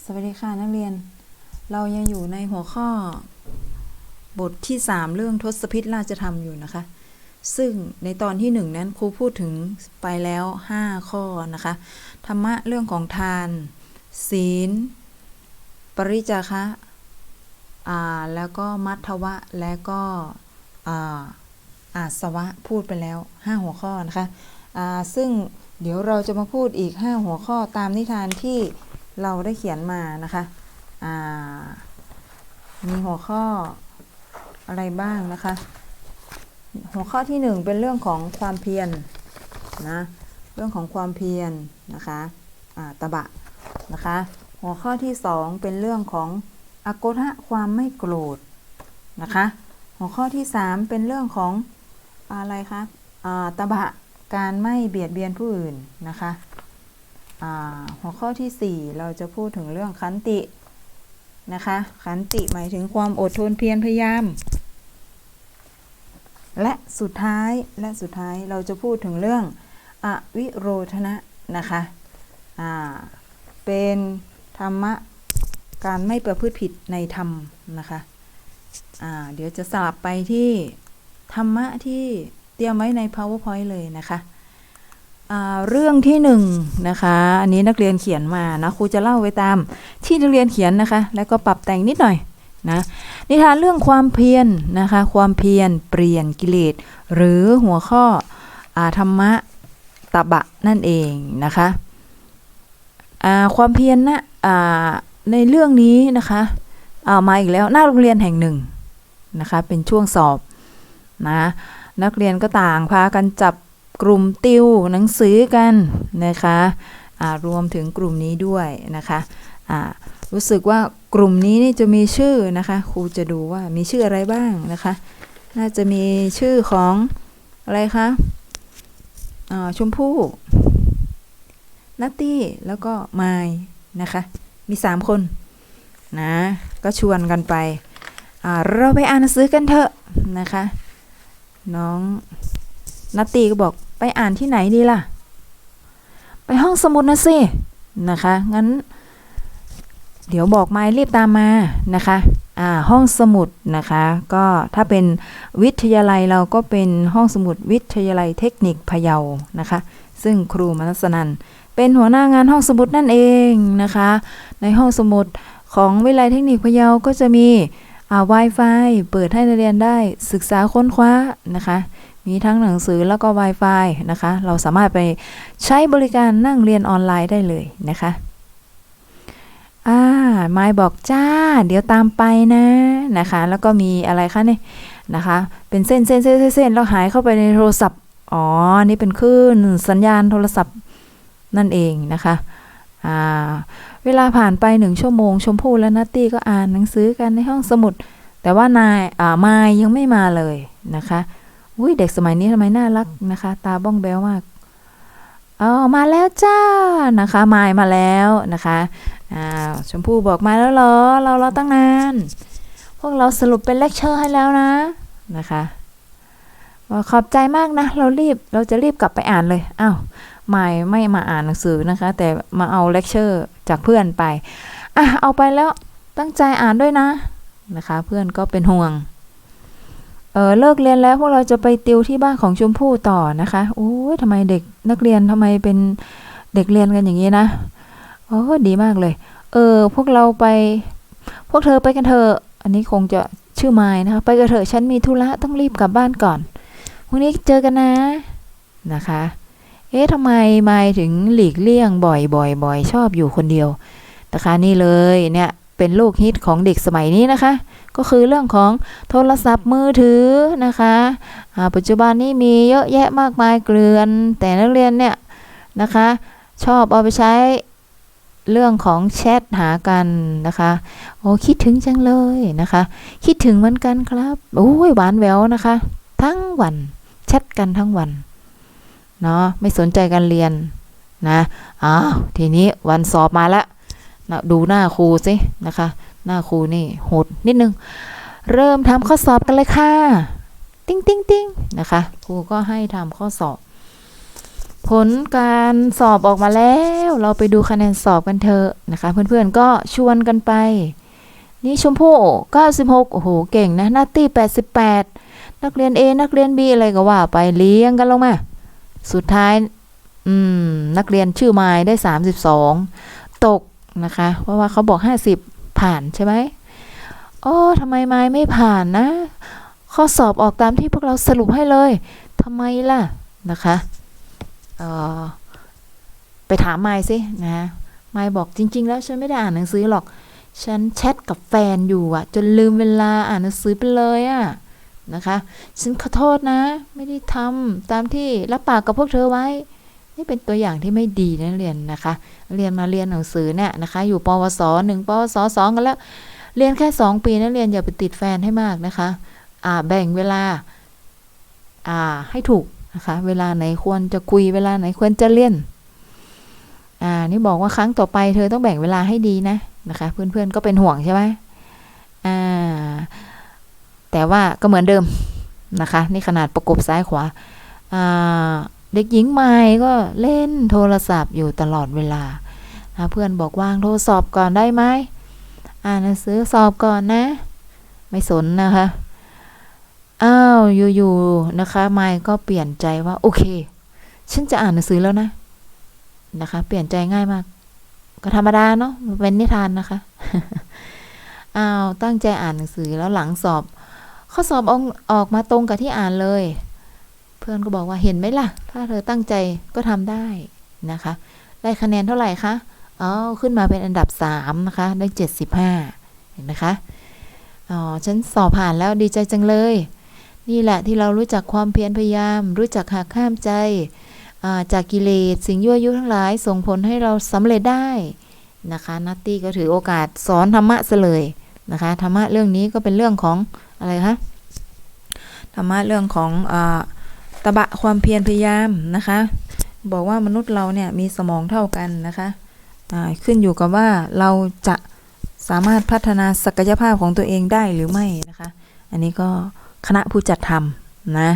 สวัสดีค่ะนักเรียน เรายังอยู่ในหัวข้อ บทที่ 3 เรื่องทศพิธราชธรรมอยู่นะคะ ซึ่งในตอนที่ 1 นั้นครูพูดถึงไปแล้ว 5 ข้อนะคะ ธรรมะเรื่องของทาน ศีล ปริจาคะอ่าแล้วก็มัทวะและก็อ่าอาสวะพูดไปแล้ว 5 หัวข้อนะคะอ่าซึ่งเดี๋ยวเราจะมาพูดอีก 5 หัวข้อตามนิทานที่ เราได้เขียนมานะคะมีหัวข้ออะไรบ้างนะคะ หัวข้อที่หนึ่งเป็นเรื่องของความเพียรนะเรื่องของความเพียรนะคะอ่าตบะนะคะ หัวข้อที่สองเป็นเรื่องของอโกทะความไม่โกรธนะคะ หัวข้อที่สามเป็นเรื่องของอะไรคะอ่าตบะการไม่เบียดเบียนผู้อื่นนะคะ หัวข้อที่สี่เราจะพูดถึงเรื่องขันตินะคะ ขันติหมายถึงความอดทนเพียรพยายาม และสุดท้ายและสุดท้ายเราจะพูดถึงเรื่องอวิโรธนะนะคะเป็นธรรมะการไม่ประพฤติผิดในธรรมนะคะเดี๋ยวจะสลับไปที่ธรรมะที่เตรียมไว้ใน powerpoint เลยนะคะ เรื่องที่หนึ่งนะคะอันนี้นักเรียนเขียนมานะครูจะเล่าไว้ตามที่นักเรียนเขียนนะคะ แล้วก็ปรับแต่งนิดหน่อยนะนิทานเรื่องความเพียรนนะคะ ความเพียรเปลี่ยนกิเลสหรือหัวข้ออธรรมะตบะนั่นเองนะคะความเพียรนะในเรื่องนี้นะคะเอามาอีกแล้วหน้าโรงเรียนแห่งหนึ่งนะคะเป็นช่วงสอบนะนักเรียนก็ต่างพากันจับ กลุ่มติวหนังสือกันนะคะรวมถึงกลุ่มนี้ด้วยนะคะรู้สึกว่ากลุ่มนี้นี่จะมีชื่อนะคะครูจะดูว่ามีชื่ออะไรบ้างนะคะ น่าจะมีชื่อของอะไรคะชมพู่นัตตี้แล้วก็ไมายนะคะ มีสามคนนะก็ชวนกันไป เราไปอ่านหนังสือกันเถอะนะคะ น้องนัตตี้ก็บอก ไปอ่านที่ไหนดีล่ะ ไปห้องสมุดนะสินะคะ งั้น เดี๋ยวบอกไม้รีบตามมานะคะอ่าห้องสมุดนะคะ ก็ถ้าเป็นวิทยาลัยเราก็เป็นห้องสมุดวิทยาลัยเทคนิคพะเยานะคะ ซึ่งครูมนัสนันเป็นหัวหน้างานห้องสมุดนั่นเองนะคะ ในห้องสมุดของวิทยาลัยเทคนิคพะเยาก็จะมีอ่า Wi-Fi เปิดให้นักเรียนได้ศึกษาค้นคว้านะคะ มีทั้งหนังสือแล้วก็ Wi-Fi นะคะ เราสามารถไปใช้บริการนั่งเรียนออนไลน์ได้เลยนะคะอ่าไม้บอกจ้า เดี๋ยวตามไปนะนะคะ แล้วก็มีอะไรคะเนี่ยนะคะ เป็นเส้นเส้นเส้นเส้นเส้นแล้วหายเข้าไปในโทรศัพท์ อ๋อ นี่เป็นคลื่นสัญญาณโทรศัพท์นั่นเองนะคะอ่าเวลาผ่านไปหนึ่งชั่วโมง ชมพู่และนัตตี้ก็อ่านหนังสือกันในห้องสมุด แต่ว่านายอ่าไมายยังไม่มาเลยนะคะ อุ้ยเด็กสมัยนี้ทำไมน่ารักนะคะ ตาบ้องแบ้วมากอ๋อมาแล้วจ้านะคะมายมาแล้วนะคะอ้าวชมพู่บอกมาแล้วเหรอ เรารอตั้งนาน พวกเราสรุปเป็นเลคเชอร์ให้แล้วนะนะคะขอบใจมากนะ เรารีบเราจะรีบกลับไปอ่านเลยอ้าวไม่ไม่มาอ่านหนังสือนะคะ แต่มาเอาเลคเชอร์จากเพื่อนไปอะเอาไปแล้วตั้งใจอ่านด้วยนะนะคะ เพื่อนก็เป็นห่วง เออเลิกเรียนแล้วพวกเราจะไปติวที่บ้านของชมพู่ต่อนะคะโอ้ยทำไมเด็กนักเรียนทำไมเป็นเด็กเรียนกันอย่างนี้นะโอ้ดีมากเลย เออ พวกเราไป พวกเธอไปกันเถอะอันนี้คงจะชื่อไม้นะคะ ไปกันเถอะฉันมีธุระต้องรีบกลับบ้านก่อนพรุ่งนี้เจอกันนะนะคะ เอ๊ะทำไมไม้ถึงหลีกเลี่ยงบ่อยบ่อยบ่อยชอบอยู่คนเดียวนะคะนี่เลยเนี่ยเป็นลูกฮิตของเด็กสมัยนี้นะคะ ก็คือเรื่องของโทรศัพท์มือถือนะคะปัจจุบันนี้มีเยอะแยะมากมายเกลือน แต่นักเรียนเนี่ยนะคะ ชอบเอาไปใช้เรื่องของแชทหากันนะคะโอ้คิดถึงจังเลยนะคะ คิดถึงเหมือนกันครับโอ้ยหวานแววนะคะ ทั้งวันแชทกันทั้งวันเนาะไม่สนใจการเรียนนะอ้าวทีนี้วันสอบมาแล้วนะดูหน้าครูสินะคะ หน้าครูนี่โหดนิดนึง เริ่มทำข้อสอบกันเลยค่ะ ติ้งติ้งติ้งนะคะ ครูก็ให้ทำข้อสอบ ผลการสอบออกมาแล้ว เราไปดูคะแนนสอบกันเถอะนะคะ เพื่อนๆก็ชวนกันไป นี่ชมพู่96 โอ้โห เก่งนะนาตี้ 88 นักเรียน A นักเรียน B อะไรก็ว่าไปเลี้ยงกันลงมา สุดท้าย อืม นักเรียนชื่อไม้ได้ 32 ตกนะคะ เพราะว่าเขาบอก 50 ผ่านใช่ไหมโอ้ทำไมไม้ไม่ผ่านนะ ข้อสอบออกตามที่พวกเราสรุปให้เลยทำไมล่ะนะคะเอ่อไปถามไม้สินะไม้บอกจริง ๆ แล้วฉันไม่ได้อ่านหนังสือหรอก ฉันแชทกับแฟนอยู่อะจนลืมเวลาอ่านหนังสือไปเลยอะนะคะ ฉันขอโทษนะ ไม่ได้ทำตามที่รับปากกับพวกเธอไว้ นี่เป็นตัวอย่างที่ไม่ดีนะเรียนนะคะ เรียนมาเรียนหนังสือเนี่ยนะคะ อยู่ปวสหนึ่งปวสสองกันแล้ว เรียนแค่สองปีนะเรียนอย่าไปติดแฟนให้มากนะคะอ่าแบ่งเวลาอ่าให้ถูกนะคะ เวลาไหนควรจะคุยเวลาไหนควรจะเรียนอ่านี่บอกว่าครั้งต่อไปเธอต้องแบ่งเวลาให้ดีนะนะคะ เพื่อนๆก็เป็นห่วงใช่ไหมอ่าแต่ว่าก็เหมือนเดิมนะคะ นี่ขนาดประกบซ้ายขวาอ่า เด็กหญิงไม้ก็เล่นโทรศัพท์อยู่ตลอดเวลา เพื่อนบอกวางโทรศัพท์ก่อนได้ไหมอ่านหนังสือสอบก่อนนะ ไม่สนนะคะ อ้าวอยู่ๆนะคะไมค์ก็เปลี่ยนใจว่าโอเค ฉันจะอ่านหนังสือแล้วนะนะคะ เปลี่ยนใจง่ายมาก ก็ธรรมดาเนาะเป็นนิทานนะคะอ้าวตั้งใจอ่านหนังสือแล้วหลังสอบ ข้อสอบออกออกมาตรงกับที่อ่านเลย เพื่อนก็บอกว่าเห็นไหมล่ะ ถ้าเธอตั้งใจก็ทำได้นะคะ ได้คะแนนเท่าไหร่คะอ๋อขึ้นมาเป็นอันดับสามนะคะ ได้เจ็ดสิบห้าเห็นไหมคะ อ๋อ ฉันสอบผ่านแล้วดีใจจังเลย นี่แหละที่เรารู้จักความเพียรพยายาม รู้จักหักข้ามใจ จากกิเลสสิ่งยั่วยุทั้งหลาย ส่งผลให้เราสำเร็จได้นะคะนัตตี้ก็ถือโอกาสสอนธรรมะซะเลยนะคะธรรมะเรื่องนี้ก็เป็นเรื่องของอะไรคะธรรมะเรื่องของอาตบะความเพียรพยายามนะคะ บอกว่ามนุษย์เราเนี่ยมีสมองเท่ากันนะคะอ่าขึ้นอยู่กับว่าเราจะสามารถพัฒนาศักยภาพของตัวเองได้หรือไม่นะคะ อันนี้ก็คณะผู้จัดทำนะ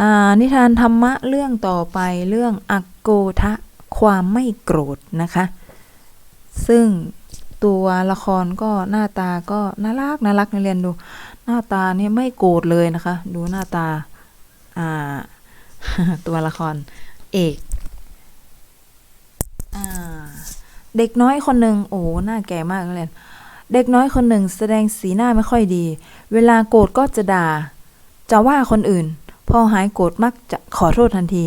อ่านิทานธรรมะเรื่องต่อไปเรื่องอโกทะความไม่โกรธนะคะ ซึ่งตัวละครก็หน้าตาก็น่ารักน่ารักนักเรียนดู หน้าตาเนี่ยไม่โกรธเลยนะคะ ดูหน้าตา ตัวละครเอกเด็กน้อยคนหนึ่งโอ้หหน้าแก่มากเลยเด็กน้อยคนหนึ่งแสดงสีหน้าไม่ค่อยดี เวลาโกรธก็จะด่า จะว่าคนอื่น พอหายโกรธมักจะขอโทษทันที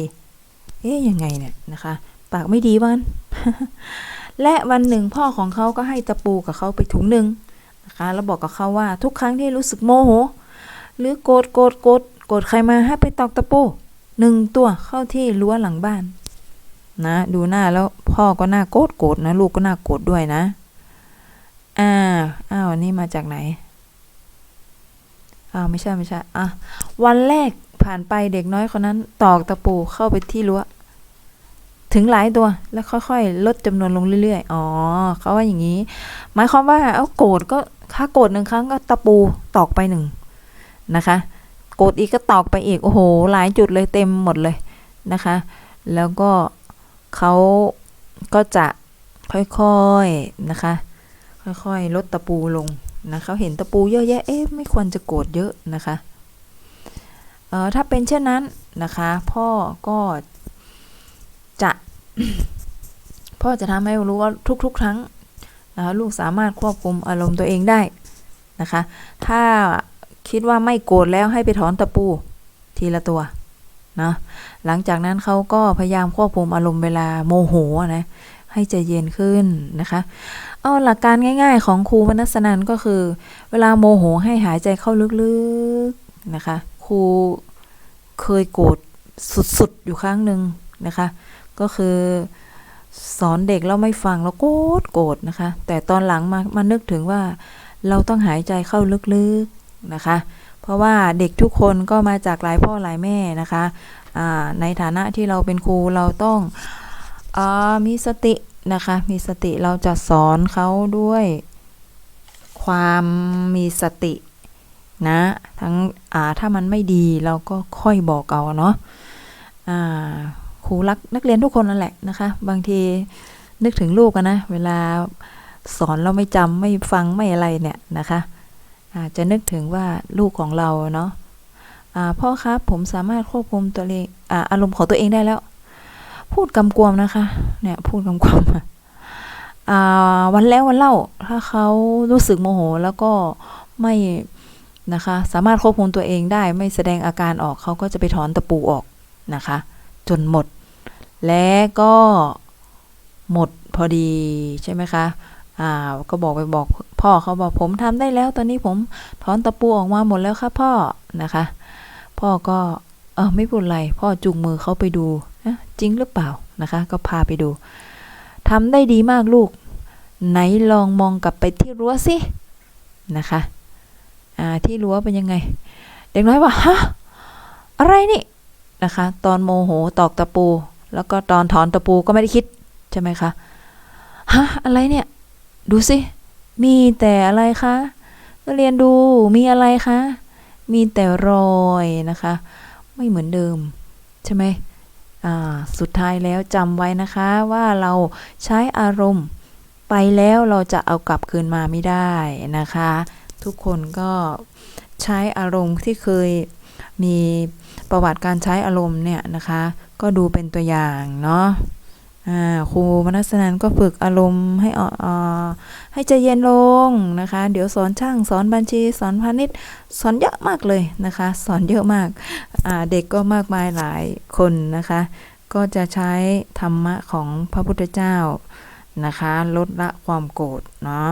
เอ๊ยยังไงเนี่ยนะคะ ปากไม่ดีวัน และวันหนึ่งพ่อของเขาก็ให้ตะปูกับเขาไปถุงหนึ่งนะคะ แล้วบอกกับเขาว่าทุกครั้งที่รู้สึกโมโห หรือโกรธโกรธโกรธ โกรธใครมาให้ไปตอกตะปูหนึ่งตัวเข้าที่รั้วหลังบ้าน นะ ดูหน้าแล้วพ่อก็น่าโกรธโกรธนะ ลูกก็น่าโกรธด้วยนะ อ่าอ้าวอันนี่มาจากไหนอ้าวไม่ใช่ไม่ใช่อะวันแรกผ่านไปเด็กน้อยคนนั้น ตอกตะปูเข้าไปที่รั้วถึงหลายตัวแล้วค่อยๆ ลดจำนวนลงเรื่อยๆ อ๋อเขาว่าอย่างนี้ หมายความว่าเอาโกรธก็ถ้าโกรธหนึ่งครั้งก็ตะปูตอกไปหนึ่งนะคะ กรธอีกก็ตอกไปอีก โอ้โห หลายจุดเลยเต็มหมดเลยนะคะ แล้วก็เขาก็จะค่อยๆนะคะ ค่อยๆ ลดตะปูลงนะเขาเห็นตะปูเยอะแยะ เอ๊ะ ไม่ควรจะโกรธเยอะนะคะเออถ้าเป็นเช่นนั้นนะคะ พ่อก็จะ พ่อจะทำให้รู้ว่าทุก ๆ ครั้งนะคะลูกสามารถควบคุมอารมณ์ตัวเองได้นะคะ ถ้า คิดว่าไม่โกรธแล้วให้ไปถอนตะปู ทีละตัวนะหลังจากนั้นเขาก็พยายามควบคุมอารมณ์เวลาโมโหนะให้ใจเย็นขึ้นนะคะ เอาหลักการง่าย ๆ ของครูวนัสนันก็คือ เวลาโมโหให้หายใจเข้าลึกๆนะคะ ครูเคยโกรธสุดๆ อยู่ครั้งหนึ่งนะคะ ก็คือสอนเด็กแล้วไม่ฟังแล้วโกรธโกรธนะคะ แต่ตอนหลังมามานึกถึงว่าเราต้องหายใจเข้าลึกๆ นะคะ เพราะว่าเด็กทุกคนก็มาจากหลายพ่อหลายแม่นะคะในฐานะที่เราเป็นครูเราต้องอมีสตินะคะ มีสติเราจะสอนเขาด้วยความมีสตินะทั้งถ้ามันไม่ดีเราก็ค่อยบอกเอาเนาะครูรักนักเรียนทุกคนนั่นแหละนะคะ บางทีนึกถึงลูกนะ เวลาสอนเราไม่จำไม่ฟังไม่อะไรเนี่ยนะคะ อาจจะนึกถึงว่าลูกของเราเนาะอ่าพ่อครับผมสามารถควบคุมตัวเองอ่าอารมณ์ของตัวเองได้แล้ว พูดกำกวมนะคะเนี่ยพูดกำกวมอ่าวันแล้ววันเล่าถ้าเขารู้สึกโมโหแล้วก็ไม่นะคะ สามารถควบคุมตัวเองได้ ไม่แสดงอาการออกเขาก็จะไปถอนตะปูออกนะคะ จนหมด และก็หมดพอดีใช่ไหมคะ อ่าก็บอกไปบอกพ่อเขาบอกผมทำได้แล้ว ตอนนี้ผมถอนตะปูออกมาหมดแล้วครับพ่อนะคะ พ่อก็เออไม่พูดอะไรพ่อจูงมือเขาไปดูนะจริงหรือเปล่านะคะ ก็พาไปดูทำได้ดีมากลูก ไหนลองมองกลับไปที่รั้วสินะคะอ่าที่รั้วเป็นยังไง เด็กน้อยว่าฮะอะไรนี่นะคะ ตอนโมโหตอกตะปู แล้วก็ตอนถอนตะปูก็ไม่ได้คิดใช่ไหมคะฮะอะไรเนี่ย ดูสิ มีแต่อะไรคะนักเรียนดูมีอะไรคะ มีแต่รอยนะคะ ไม่เหมือนเดิม ใช่ไหมอ่าสุดท้ายแล้วจำไว้นะคะว่าเราใช้อารมณ์ไปแล้วเราจะเอากลับคืนมาไม่ได้นะคะ ทุกคนก็ใช้อารมณ์ที่เคยมีประวัติการใช้อารมณ์เนี่ยนะคะ ก็ดูเป็นตัวอย่างเนาะ ครูมนัสนันก็ฝึกอารมณ์ให้อ่ออให้ใจเย็นลงนะคะ เดี๋ยวสอนช่างสอนบัญชีสอนพาณิชย์สอนเยอะมากเลยนะคะ สอนเยอะมากาเด็กก็มากมายหลายคนนะคะ ก็จะใช้ธรรมะของพระพุทธเจ้านะคะ ลดละความโกรธเนาะ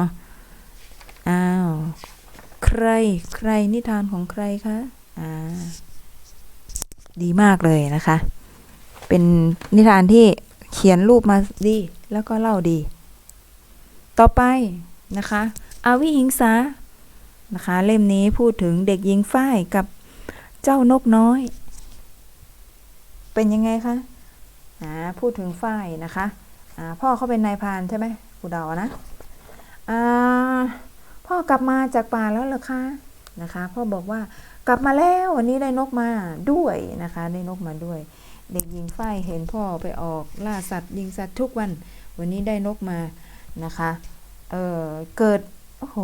อ้าวใครใครนิทานของใครคะอ่าดีมากเลยนะคะ เป็นนิทานที่ เขียนรูปมาดีแล้วก็เล่าดี ต่อไปนะคะอาวิหิงสานะคะเล่มนี้พูดถึงเด็กหญิงฝ้ายกับเจ้านกน้อย เป็นยังไงคะอ่าพูดถึงฝ้ายนะคะอ่าพ่อเขาเป็นนายพานใช่ไหมครูเดานะอ่าพ่อกลับมาจากป่าแล้วเหรอคะนะคะ พ่อบอกว่ากลับมาแล้ววันนี้ได้นกมาด้วยนะคะ ได้นกมาด้วย เด็กหญิงฝ้ายเห็นพ่อไปออกล่าสัตว์ ยิงสัตว์ทุกวัน วันนี้ได้นกมานะคะ เออเกิด โอ้โห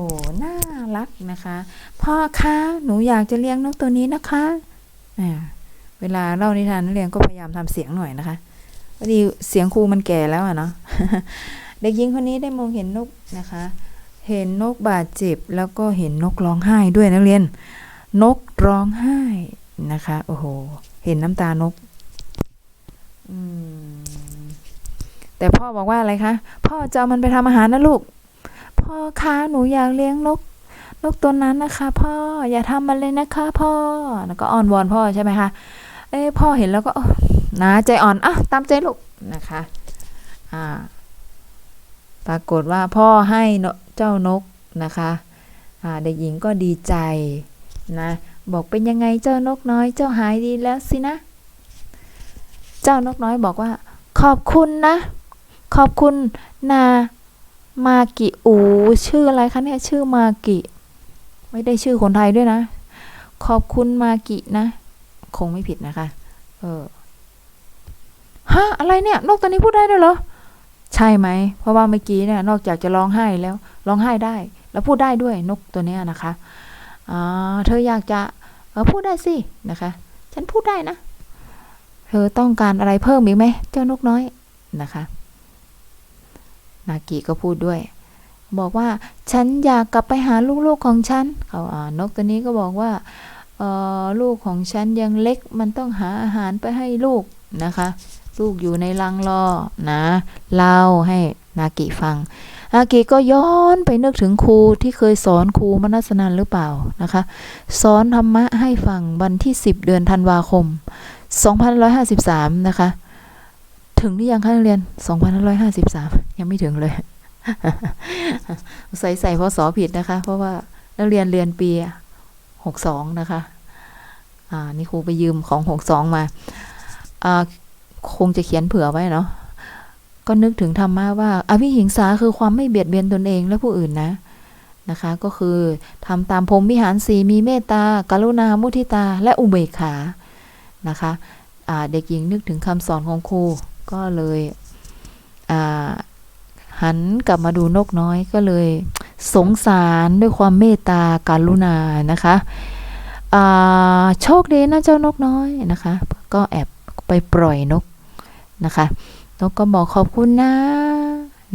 น่ารักนะคะ พ่อคะ หนูอยากจะเลี้ยงนกตัวนี้นะคะอ่าเวลาเล่านิทานนักเรียนก็พยายามทำเสียงหน่อยนะคะพอดีเสียงครูมันแก่แล้วอะเนาะ เด็กหญิงคนนี้ได้มองเห็นนกนะคะ เห็นนกบาดเจ็บ แล้วก็เห็นนกร้องไห้ด้วยนักเรียน นกร้องไห้นะคะ โอ้โห เห็นน้ำตานก แต่พ่อบอกว่าอะไรคะ พ่อจะเอามันไปทำอาหารนะลูก พ่อคะหนูอยากเลี้ยงนกนกตัวนั้นนะคะ พ่ออย่าทำมันเลยนะคะ พ่อแล้วก็อ้อนวอนพ่อใช่ไหมคะเอ้พ่อเห็นแล้วก็นะใจอ่อนอะตามใจลูกนะคะอ่าปรากฏว่าพ่อให้เจ้านกนะคะอ่าเด็กหญิงก็ดีใจนะบอกเป็นยังไงเจ้านกน้อยเจ้าหายดีแล้วสินะ เจ้านกน้อยบอกว่า ขอบคุณนะ ขอบคุณนามากิอูชื่ออะไรคะเนี่ยชื่อมากิ ไม่ได้ชื่อคนไทยด้วยนะ ขอบคุณมากินะ คงไม่ผิดนะคะ เออฮะอะไรเนี่ย นกตัวนี้พูดได้ด้วยเหรอ ใช่ไหม เพราะว่าเมื่อกี้เนี่ย นอกจากจะร้องไห้แล้วร้องไห้ได้ แล้วพูดได้ด้วยนกตัวเนี้ยนะคะอ่าเธออยากจะเออพูดได้สินะคะ ฉันพูดได้นะ เธอต้องการอะไรเพิ่มอีกไหมเจ้านกน้อยนะคะ นากิก็พูดด้วย บอกว่าฉันอยากกลับไปหาลูกๆของฉันเขาอ่านกตัวนี้ก็บอกว่าลูกของฉันยังเล็กมันต้องหาอาหารไปให้ลูกนะคะ ลูกอยู่ในรังรอนะเล่าให้นากิฟัง นากิก็ย้อนไปนึกถึงครูที่เคยสอนครูมนัสนันหรือเปล่านะคะ สอนธรรมะให้ฟังวันที่ 10 เดือนธันวาคม 2553 นะคะ ถึงหรือยังคะนักเรียน2553 ยังไม่ถึงเลยใส่ใส่พศผิดนะคะ เพราะว่านักเรียนเรียนปี 62 นะคะ อ่า นี่ครูไปยืมของ 62 มา อ่า คงจะเขียนเผื่อไว้เนาะ ก็นึกถึงธรรมะว่าอวิหิงสาคือความไม่เบียดเบียนตนเองและผู้อื่นนะนะคะก็คือทำตามพรมวิหารสีมีเมตตา กรุณา มุทิตา และอุเบกขา นะคะเด็กหญิงนึกถึงคำสอนของครูก็เลยหันกลับมาดูนกน้อยก็เลย สงสารด้วยความเมตตาการุณานะคะโชคดีนะเจ้านกน้อยนะคะ ก็แอบไปปล่อยนกนะคะ นกก็บอกขอบคุณนะ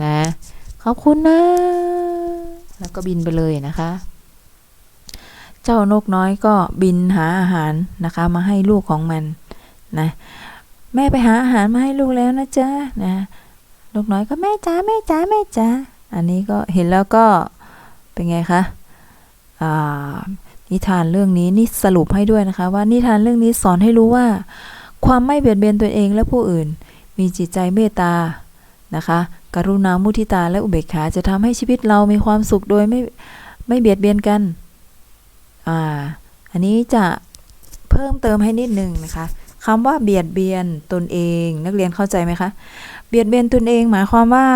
นะขอบคุณนะ แล้วก็บินไปเลยนะคะ เจ้านกน้อยก็บินหาอาหารนะคะ มาให้ลูกของมันนะแม่ไปหาอาหารมาให้ลูกแล้วนะจ๊ะนะนกน้อยก็แม่จ๋าแม่จ๋าแม่จ๋าอันนี้ก็เห็นแล้วก็เป็นไงคะนิทานเรื่องนี้นี่สรุปให้ด้วยนะคะ ว่านิทานเรื่องนี้สอนให้รู้ว่า ความไม่เบียดเบียนตัวเองและผู้อื่น มีจิตใจเมตตานะคะ กรุณามุทิตาและอุเบกขาจะทำให้ชีวิตเรามีความสุขโดยไม่ไม่เบียดเบียนกัน อ่าอันนี้จะเพิ่มเติมให้นิดนึงนะคะคำว่าเบียดเบียนตนเอง นักเรียนเข้าใจไหมคะ เบียดเบียนตนเองหมายความว่า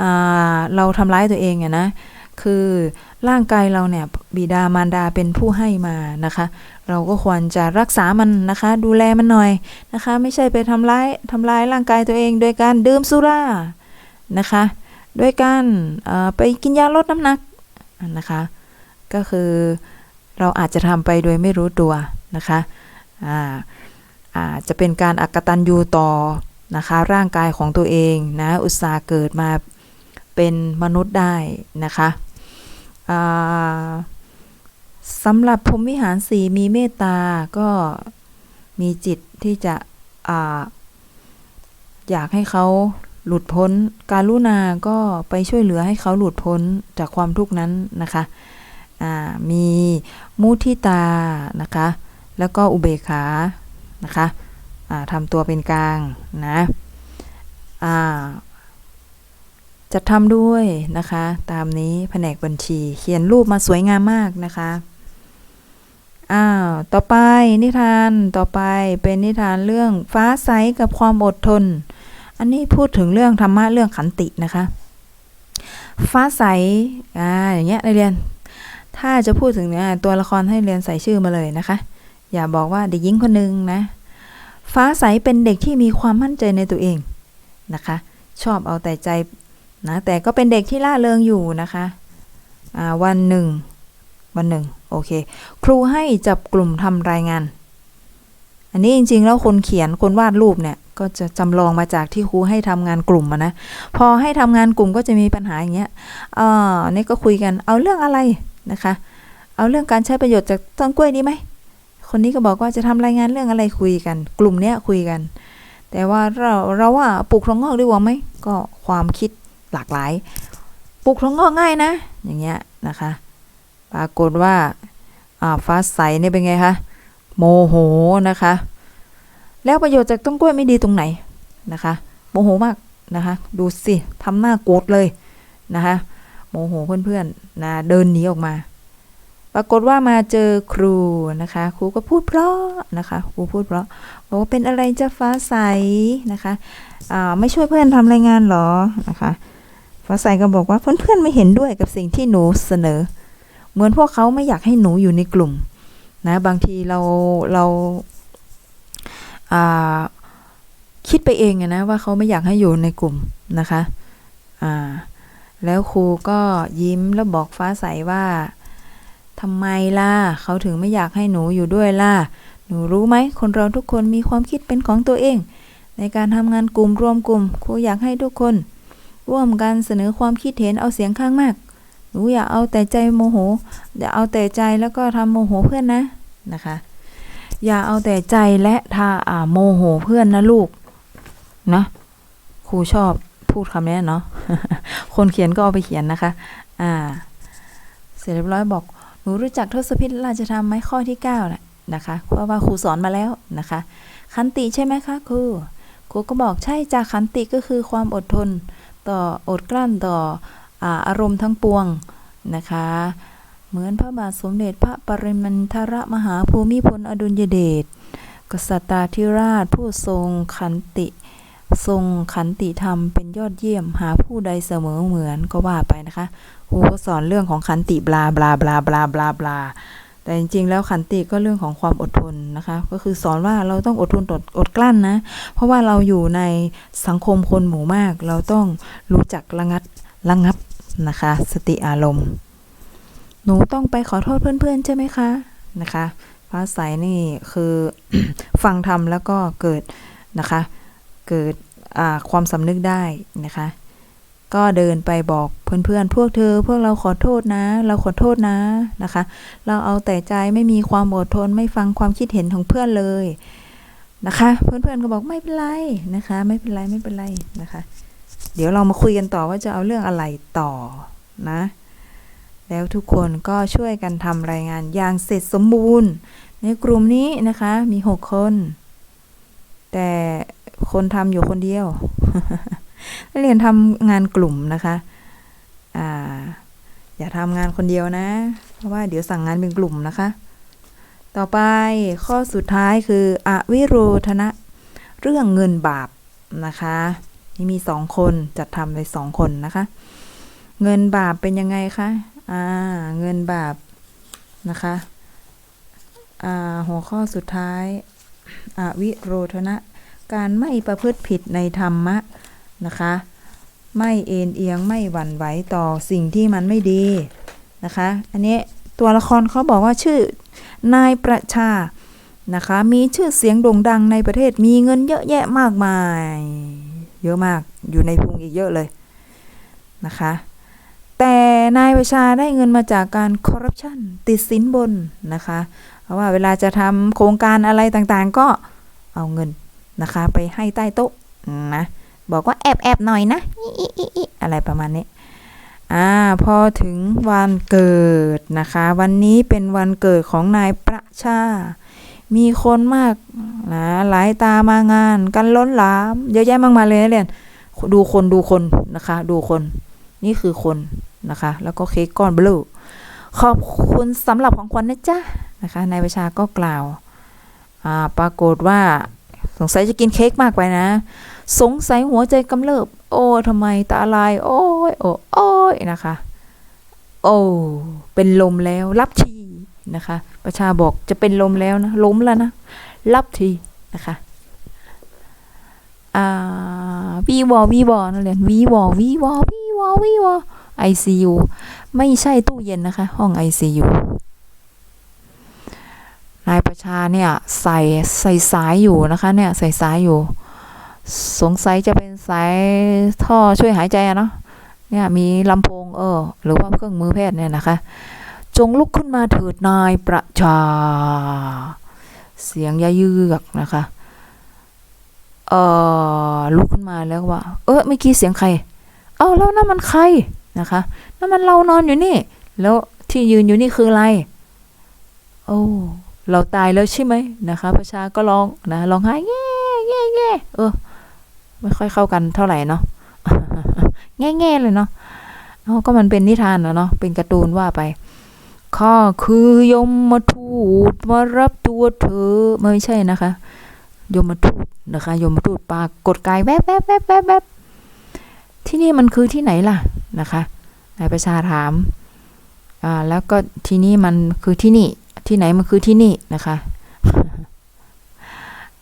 อ่าเราทำร้ายตัวเองอะนะคือร่างกายเราเนี่ยบิดามารดาเป็นผู้ให้มานะคะ เราก็ควรจะรักษามันนะคะ ดูแลมันหน่อยนะคะ ไม่ใช่ไปทำร้ายทำลายร่างกายตัวเอง โดยการดื่มสุรานะคะ ด้วยการเอ่อไปกินยาลดน้ำหนักนะคะ ก็คือเราอาจจะทำไปโดยไม่รู้ตัวนะคะอ่าอาจจะเป็นการอักตันยูต่อนะคะร่างกายของตัวเองนะอุตสาห์เกิดมาเป็นมนุษย์ได้นะคะสำหรับพรมวิหารสีมีเมตตาก็มีจิตที่จะอาอยากให้เขาหลุดพ้น การลุณาก็ไปช่วยเหลือให้เขาหลุดพ้นจากความทุกข์นั้นนะคะ มีมุทิตานะคะ แล้วก็อุเบกขานะคะทำตัวเป็นกลางนะจะทำด้วยนะคะ ตามนี้แผนกบัญชีเขียนรูปมาสวยงามมากนะคะอ้าวต่อไปนิทานต่อไปเป็นนิทานเรื่องฟ้าใสกับความอดทน อันนี้พูดถึงเรื่องธรรมะเรื่องขันตินะคะ ฟ้าใสอ่าอย่างเงี้ยเรียน ถ้าจะพูดถึงเนี่ยตัวละครให้เรียนใส่ชื่อมาเลยนะคะ อย่าบอกว่าเด็กหญิงคนหนึ่งนะ ฟ้าใสเป็นเด็กที่มีความมั่นใจในตัวเองนะคะ ชอบเอาแต่ใจนะแต่ก็เป็นเด็กที่ล่าเริงอยู่นะคะวันหนึ่ง วันหนึ่งโอเค ครูให้จับกลุ่มทำรายงาน อันนี้จริงๆ แล้วคนเขียนคนวาดรูปเนี่ย ก็จะจำลองมาจากที่ครูให้ทำงานกลุ่มะนะ พอให้ทำงานกลุ่มก็จะมีปัญหาอย่างเงี้ยอ่านี่ก็คุยกันเอาเรื่องอะไร นะคะ เอาเรื่องการใช้ประโยชน์จากต้นกล้วยดีไหม คนนี้ก็บอกว่าจะทำรายงานเรื่องอะไรคุยกัน กลุ่มเนี้ยคุยกัน แต่ว่าเราเราว่าปลูกถั่วงอกดีกว่าไหม ก็ความคิดหลากหลาย ปลูกถั่วงอกง่ายนะ อย่างเงี้ยนะคะ ปรากฏว่าอ่าฟ้าใสเนี่ยเป็นไงคะ โมโหนะคะ แล้วประโยชน์จากต้นกล้วยไม่ดีตรงไหนนะคะ โมโหมากนะคะ ดูสิทำหน้าโกรธเลยนะคะ โมโหเพื่อนๆนะเดินหนีออกมา ปรากฏว่ามาเจอครูนะคะ ครูก็พูดเพราะนะคะครูพูดเพราะบอกว่าเป็นอะไรจะฟ้าใสนะคะอ่าไม่ช่วยเพื่อนทำรายงานหรอนะคะ ฟ้าใสก็บอกว่าเพื่อนๆไม่เห็นด้วยกับสิ่งที่หนูเสนอ เหมือนพวกเขาไม่อยากให้หนูอยู่ในกลุ่มนะบางทีเราเราอ่าคิดไปเองนะว่าเขาไม่อยากให้อยู่ในกลุ่มนะคะอ่า แล้วครูก็ยิ้มแล้วบอกฟ้าใสว่าทำไมล่ะ เขาถึงไม่อยากให้หนูอยู่ด้วยล่ะ หนูรู้ไหม คนเราทุกคนมีความคิดเป็นของตัวเอง ในการทำงานกลุ่มรวมกลุ่ม ครูอยากให้ทุกคน ร่วมกันเสนอความคิดเห็นเอาเสียงข้างมาก หนูอย่าเอาแต่ใจโมโห อย่าเอาแต่ใจแล้วก็ทำโมโหเพื่อนนะนะคะ อย่าเอาแต่ใจและทาอ่าโมโหเพื่อนนะลูก นะ ครูชอบพูดคำนี้เนาะ คนเขียนก็เอาไปเขียนนะคะ อ่า เสร็จเรียบร้อยบอก หนูรู้จักทศพิธราชธรรมไหมข้อที่เก้าแหละนะคะ เพราะว่าครูสอนมาแล้วนะคะ ขันติใช่ไหมคะครู ครูก็บอกใช่จากขันติก็คือความอดทนต่ออดกลั้นต่ออาอารมณ์ทั้งปวงนะคะ เหมือนพระบาทสมเด็จพระปริมินทรมหาภูมิพลอดุลยเดชกษัตริย์ธิราชผู้ทรงขันติ ทรงขันติธรรมเป็นยอดเยี่ยมหาผู้ใดเสมอเหมือนก็ว่าไปนะคะครูก็สอนเรื่องของขันติบลาบลาบลาบลาบลาบลาแต่จริงๆ แล้วขันติก็เรื่องของความอดทนนะคะ ก็คือสอนว่าเราต้องอดทนอดอดกลั้นนะ เพราะว่าเราอยู่ในสังคมคนหมู่มาก เราต้องรู้จักระงัดระงับนะคะ สติอารมณ์ หนูต้องไปขอโทษเพื่อนๆ ใช่ไหมคะนะคะฟ้าใสนี่คือฟังทำแล้วก็เกิดนะคะ เกิดความสำนึกได้นะคะ ก็เดินไปบอกเพื่อนๆ พวกเธอ พวกเราขอโทษนะ เราขอโทษนะนะคะ เราเอาแต่ใจไม่มีความอดทนไม่ฟังความคิดเห็นของเพื่อนเลยนะคะ เพื่อนๆก็บอกไม่เป็นไรนะคะ ไม่เป็นไรไม่เป็นไรนะคะ เดี๋ยวเรามาคุยกันต่อว่าจะเอาเรื่องอะไรต่อนะ แล้วทุกคนก็ช่วยกันทำรายงานอย่างเสร็จสมบูรณ์ ในกลุ่มนี้นะคะมีหกคน แต่ คนทำอยู่คนเดียว นักเรียนทำงานกลุ่มนะคะอ่าอย่าทำงานคนเดียวนะ เพราะว่าเดี๋ยวสั่งงานเป็นกลุ่มนะคะ ต่อไปข้อสุดท้ายคืออวิโรธนะ เรื่องเงินบาปนะคะนี่มีสองคนจัดทำไปสองคนนะคะ เงินบาปเป็นยังไงคะอ่าเงินบาปนะคะอ่าหัวข้อสุดท้ายอวิโรธนะ การไม่ประพฤติผิดในธรรมะนะคะ ไม่เอ็นเอียงไม่หวั่นไหวต่อสิ่งที่มันไม่ดีนะคะ อันนี้ตัวละครเขาบอกว่าชื่อนายประชานะคะมีชื่อเสียงโด่งดังในประเทศมีเงินเยอะแยะมากมาย เยอะมากอยู่ในพุงอีกเยอะเลยนะคะแต่นายประชาได้เงินมาจากการคอร์รัปชันติดสินบนนะคะ เพราะว่าเวลาจะทำโครงการอะไรต่างๆ ก็เอาเงิน นะคะ ไปให้ใต้โต๊ะนะบอกว่าแอบแอบหน่อยนะอิอิอิอิอะไรประมาณนี้อ่าพอถึงวันเกิดนะคะ วันนี้เป็นวันเกิดของนายประชา มีคนมากนะหลายตามางานกันล้นหลาม เยอะแยะมากมายเลยนะเรียนดูคนดูคนนะคะ ดูคนนี่คือคนนะคะ แล้วก็เค้กก้อนเบลูขอบคุณสำหรับของขวัญนะจ๊ะนะคะนายประชาก็กล่าว อ่าปรากฏว่า งสัยจะกินเค้กมากไปนะ สงสัยหัวใจกำเริบ โอ้ทำไมตาลาย โอ้ยโอ้โอ้ยนะคะ โอ้เป็นลมแล้ว รับทีนะคะ ประชาบอกจะเป็นลมแล้วนะล้มแล้วนะ รับทีนะคะอ่าวีวอวีวอนั่นเรียนวีวอวีวอวีวอวีวอไอซียูไม่ใช่ตู้เย็นนะคะ ห้องไอซียู นายประชาเนี่ยใส่ใส่สายอยู่นะคะเนี่ยใส่สายอยู่ สงสัยจะเป็นสายท่อช่วยหายใจอะเนาะเนี่ยมีลำโพงเออหรือว่าเครื่องมือแพทย์เนี่ยนะคะ จงลุกขึ้นมาเถิดนายประชา เสียงยาเยือกนะคะเออลุกขึ้นมาแล้วว่า เออเมื่อกี้เสียงใคร เอาแล้วนั่นมันใครนะคะนั่นมันเรานอนอยู่นี่ แล้วที่ยืนอยู่นี่คืออะไรโอ้ เราตายแล้วใช่ไหมนะคะประชาก็ร้องนะร้องไห้แง่แง่แง่เออ ไม่ค่อยเข้ากันเท่าไหร่เนาะแง่ๆเลยเนาะเอาก็มันเป็นนิทานนะเนาะเป็นการ์ตูนว่าไปข้าคือยมมาทูตมารับตัวเธอไม่ใช่นะคะ ยมมาทูตนะคะยมมาทูตปากฏกายแวบแวบแวบแวบแวบที่นี่มันคือที่ไหนล่ะนะคะนายประชาถามอ่าแล้วก็ที่นี่มันคือที่นี่ ที่ไหนมันคือที่นี่นะคะ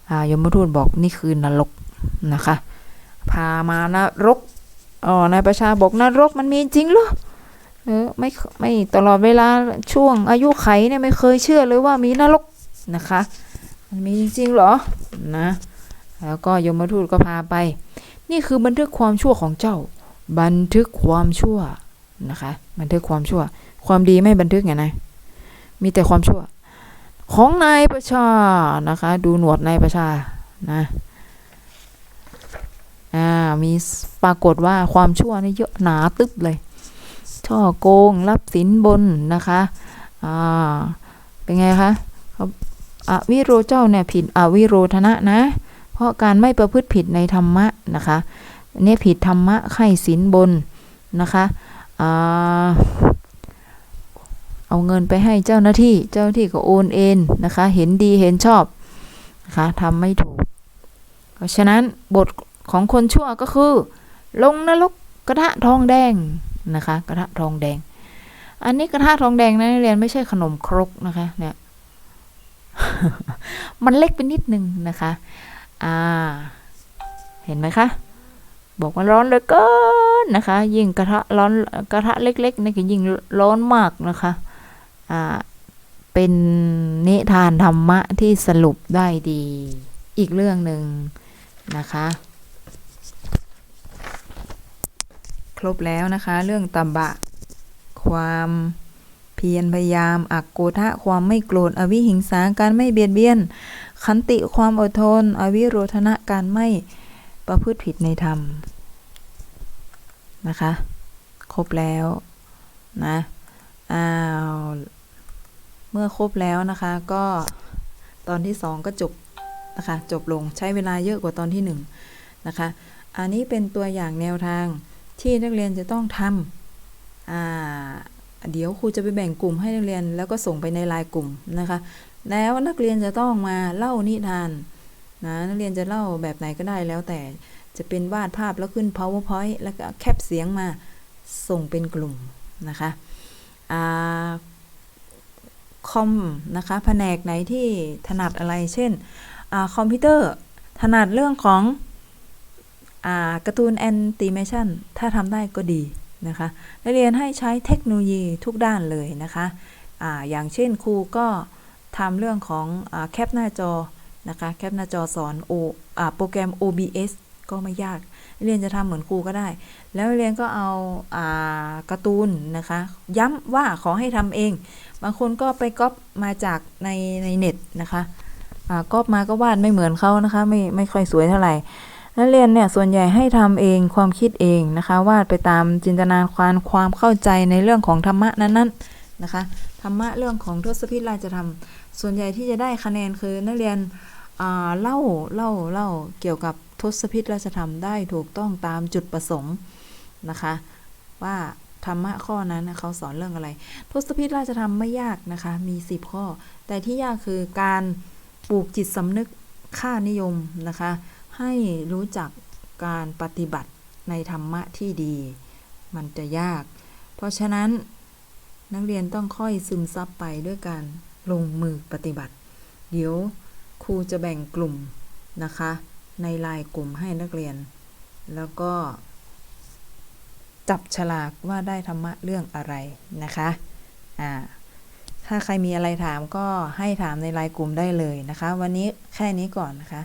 อายมทูตบอกนี่คือนรกนะคะ พามานรกอ๋อนายประชาบอกนรกมันมีจริงหรอเออไม่ไม่ตลอดเวลาช่วงอายุไขเนี่ยไม่เคยเชื่อเลยว่ามีนรกนะคะ มันมีจริงๆหรอนะแล้วก็ยมทูตก็พาไป นี่คือบันทึกความชั่วของเจ้า บันทึกความชั่วนะคะ บันทึกความชั่ว ความดีไม่บันทึกไงนะ มีแต่ความชั่ว ของนายประชานะคะ ดูหนวดนายประชานะอ่ามีปรากฏว่าความชั่วนี่เยอะหนาตึ๊บเลย ช่อโกงรับสินบนนะคะอ่าเป็นไงคะเขาอวิโรเจ้าเนี่ยผิดอวิโรธนะนะ เพราะการไม่ประพฤติผิดในธรรมะนะคะอันนี้ผิดธรรมะไข่สินบนนะคะอ่า เอาเงินไปให้เจ้าหน้าที่ เจ้าหน้าที่ก็โอนเอ็นนะคะ เห็นดีเห็นชอบนะคะทำไม่ถูก เพราะฉะนั้นบทของคนชั่วก็คือ ลงนรกกระทะทองแดงนะคะ กระทะทองแดง อันนี้กระทะทองแดงนะนักเรียนไม่ใช่ขนมครกนะคะเนี่ยมันเล็กไปนิดนึงนะคะ อ่า เห็นไหมคะ บอกว่าร้อนเลือเกินนะคะ ยิ่งกระทะร้อนกระทะเล็กๆนี่ก็ยิ่งร้อนมากนะคะ เป็นนิทานธรรมะที่สรุปได้ดี อีกเรื่องหนึ่งนะคะ ครบแล้วนะคะ เรื่องตบะ ความเพียรพยายาม อักโกทะความไม่โกรธ อวิหิงสาการไม่เบียดเบียน ขันติความอดทน อวิโรธนะการไม่ประพฤติผิดในธรรมนะคะ ครบแล้วนะ อ้าว เมื่อครบแล้วนะคะก็ตอนที่สองก็จบนะคะจบลงใช้เวลาเยอะกว่าตอนที่หนึ่งนะคะ อันนี้เป็นตัวอย่างแนวทางที่นักเรียนจะต้องทำอ่าเดี๋ยวครูจะไปแบ่งกลุ่มให้นักเรียนแล้วก็ส่งไปในไลน์กลุ่มนะคะ แล้วนักเรียนจะต้องมาเล่านิทานนะนักเรียนจะเล่าแบบไหนก็ได้แล้วแต่จะเป็นวาดภาพแล้วขึ้น powerpoint แล้วก็แคปเสียงมาส่งเป็นกลุ่มนะคะอ่า คอมนะคะแผนกไหนที่ถนัดอะไรเช่นอคอมพิวเตอร์ถนัดเรื่องของอการ์ตูนแอนติเมชันถ้าทำได้ก็ดีนะคะนักเรียนให้ใช้เทคโนโลยีทุกด้านเลยนะคะออย่างเช่นครูก็ทำเรื่องของอแคปหน้าจอนะคะแคปหน้าจอสอนโออโปรแกรม OBS ก็ไม่ยาก เรียนจะทำเหมือนครูก็ได้ แล้วนักเรียนก็เอาอ่าการ์ตูนนะคะ ย้ำว่าขอให้ทำเอง บางคนก็ไปก๊อปมาจากในในเน็ตนะคะอ่าก๊อปมาก็วาดไม่เหมือนเขานะคะไม่ไม่ค่อยสวยเท่าไหร่นักเรียนเนี่ยส่วนใหญ่ให้ทำเองความคิดเองนะคะ วาดไปตามจินตนาการความเข้าใจในเรื่องของธรรมะนั้นๆนะคะธรรมะเรื่องของทศพิธราชธรรม ส่วนใหญ่ที่จะได้คะแนนคือนักเรียนอ่าเล่าเล่าเล่าเกี่ยวกับ ทศพิธราชธรรมได้ถูกต้องตามจุดประสงค์นะคะ ว่าธรรมะข้อนั้นเขาสอนเรื่องอะไร ทศพิธราชธรรมไม่ยากนะคะ มี 10 ข้อ แต่ที่ยากคือการปลูกจิตสำนึกค่านิยมนะคะ ให้รู้จักการปฏิบัติในธรรมะที่ดี มันจะยาก เพราะฉะนั้นนักเรียนต้องค่อยซึมซับไปด้วยการลงมือปฏิบัติ เดี๋ยวครูจะแบ่งกลุ่มนะคะ ในไลายกลุ่มให้นักเรียน แล้วก็ จับฉลากว่าได้ธรรมะเรื่องอะไรนะคะอ่าถ้าใครมีอะไรถามก็ให้ถามในไลน์กลุ่มได้เลยนะคะ วันนี้แค่นี้ก่อนนะคะ